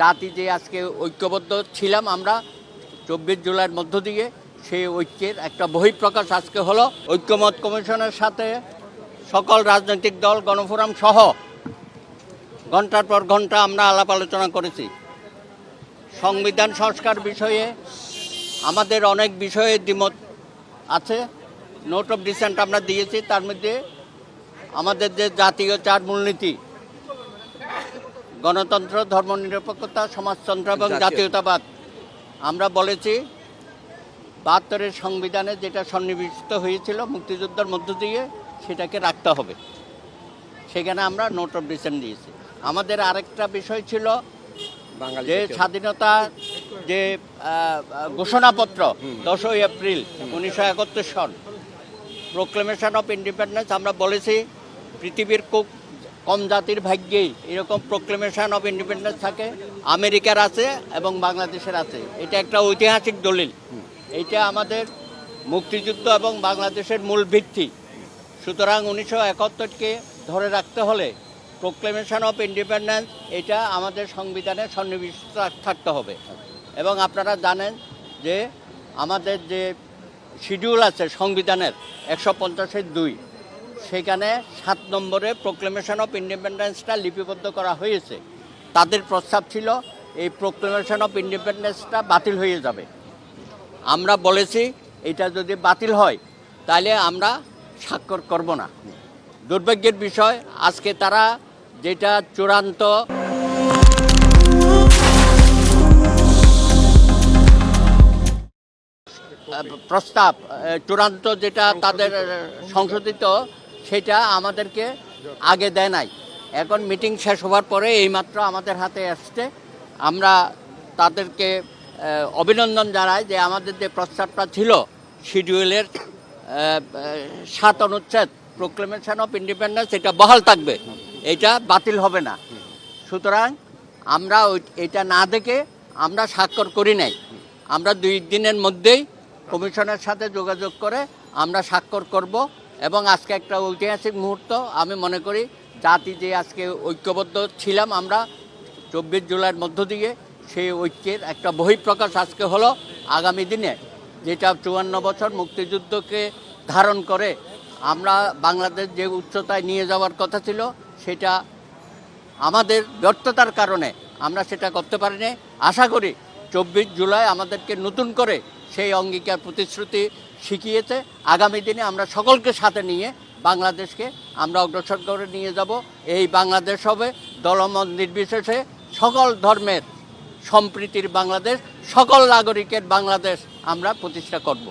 জাতি যে আজকে ঐক্যবদ্ধ ছিলাম আমরা, চব্বিশ জুলাইয়ের মধ্য দিয়ে সেই ঐক্যের একটা বহিঃপ্রকাশ আজকে হলো। ঐক্যমত কমিশনের সাথে সকল রাজনৈতিক দল, গণফোরাম সহ ঘণ্টার পর ঘণ্টা আমরা আলাপ আলোচনা করেছি। সংবিধান সংস্কার বিষয়ে আমাদের অনেক বিষয়ে দ্বিমত আছে। নোট অফ ডিসেন্ট আমরা দিয়েছি, তার মধ্যে আমাদের যে জাতীয় চার মূলনীতি গণতন্ত্র ধর্মনিরপেক্ষতা সমাজতন্ত্র এবং জাতীয়তাবাদ। আমরা বলেছি বাহাত্তরের সংবিধানে যেটা সন্নিবেশিত হয়েছিল মুক্তিযুদ্ধের মধ্য দিয়ে সেটাকে রাখতে হবে। সেখানে আমরা নোট অফ ডিসেন্ট দিয়েছি। আমাদের আরেকটা বিষয় ছিল যে স্বাধীনতা যে ঘোষণাপত্র দশই এপ্রিল উনিশশো একাত্তর সন প্রোক্লেমেশন অফ ইন্ডিপেন্ডেন্স আমরা বলেছি পৃথিবীর খুব কম জাতির ভাগ্যেই এরকম প্রোক্লেমেশন অফ ইন্ডিপেন্ডেন্স থাকে। আমেরিকার আছে এবং বাংলাদেশের আছে। এটা একটা ঐতিহাসিক দলিল। এইটা আমাদের মুক্তিযুদ্ধ এবং বাংলাদেশের মূল ভিত্তি। সুতরাং উনিশশো একাত্তরকে ধরে রাখতে হলে প্রোক্লেমেশন অফ ইন্ডিপেন্ডেন্স এটা আমাদের সংবিধানে সন্নিবেশিত থাকতে হবে। এবং আপনারা জানেন যে আমাদের যে শিডিউল আছে সংবিধানের, একশো পঞ্চাশের দুই সেখানে সাত নম্বরে প্রোক্লেমেশন অফ ইন্ডিপেন্ডেন্সটা লিপিবদ্ধ করা হয়েছে। তাদের প্রস্তাব ছিল, এই প্রোক্লেমেশন অফ ইন্ডিপেন্ডেন্সটা বাতিল হয়ে যাবে। আমরা বলেছি, এটা যদি বাতিল হয়, তাহলে আমরা স্বাক্ষর করব না। দুর্ভাগ্যের বিষয়, আজকে তারা যেটা চূড়ান্ত প্রস্তাব চূড়ান্ত যেটা তাদের সংশোধিত সেটা আমাদেরকে আগে দেয় নাই। এখন মিটিং শেষ হওয়ার পরে এইমাত্র আমাদের হাতে আসছে। আমরা তাদেরকে অভিনন্দন জানাই যে আমাদের যে প্রস্তাবটা ছিল শিডিউলের সাত অনুচ্ছেদ প্রোক্লেমেশন অফ ইন্ডিপেন্ডেন্স এটা বহাল থাকবে। এটা বাতিল হবে না। সুতরাং আমরা এটা না দেখে আমরা স্বাক্ষর করি নাই। আমরা দুই দিনের মধ্যেই কমিশনের সাথে যোগাযোগ করে আমরা স্বাক্ষর করব। এবং আজকে একটা ঐতিহাসিক মুহূর্ত, আমি মনে করি জাতি যে আজকে ঐক্যবদ্ধ ছিলাম আমরা চব্বিশ জুলাইয়ের মধ্য দিয়ে, সেই ঐক্যের একটা বহিঃপ্রকাশ আজকে হলো আগামী দিনে, যেটা চুয়ান্ন বছর মুক্তিযুদ্ধকে ধারণ করে আমরা বাংলাদেশ যে উচ্চতায় নিয়ে যাওয়ার কথা ছিল, সেটা আমাদের ব্যর্থতার কারণে আমরা সেটা করতে পারিনি। আশা করি চব্বিশ জুলাই আমাদেরকে নতুন করে সেই অঙ্গীকার প্রতিশ্রুতি শিখিয়েছে। আগামী দিনে আমরা সকলকে সাথে নিয়ে বাংলাদেশকে আমরা অগ্রসর করে নিয়ে যাব। এই বাংলাদেশ হবে দলমত নির্বিশেষে সকল ধর্মের সম্প্রীতির বাংলাদেশ, সকল নাগরিকের বাংলাদেশ আমরা প্রতিষ্ঠা করব।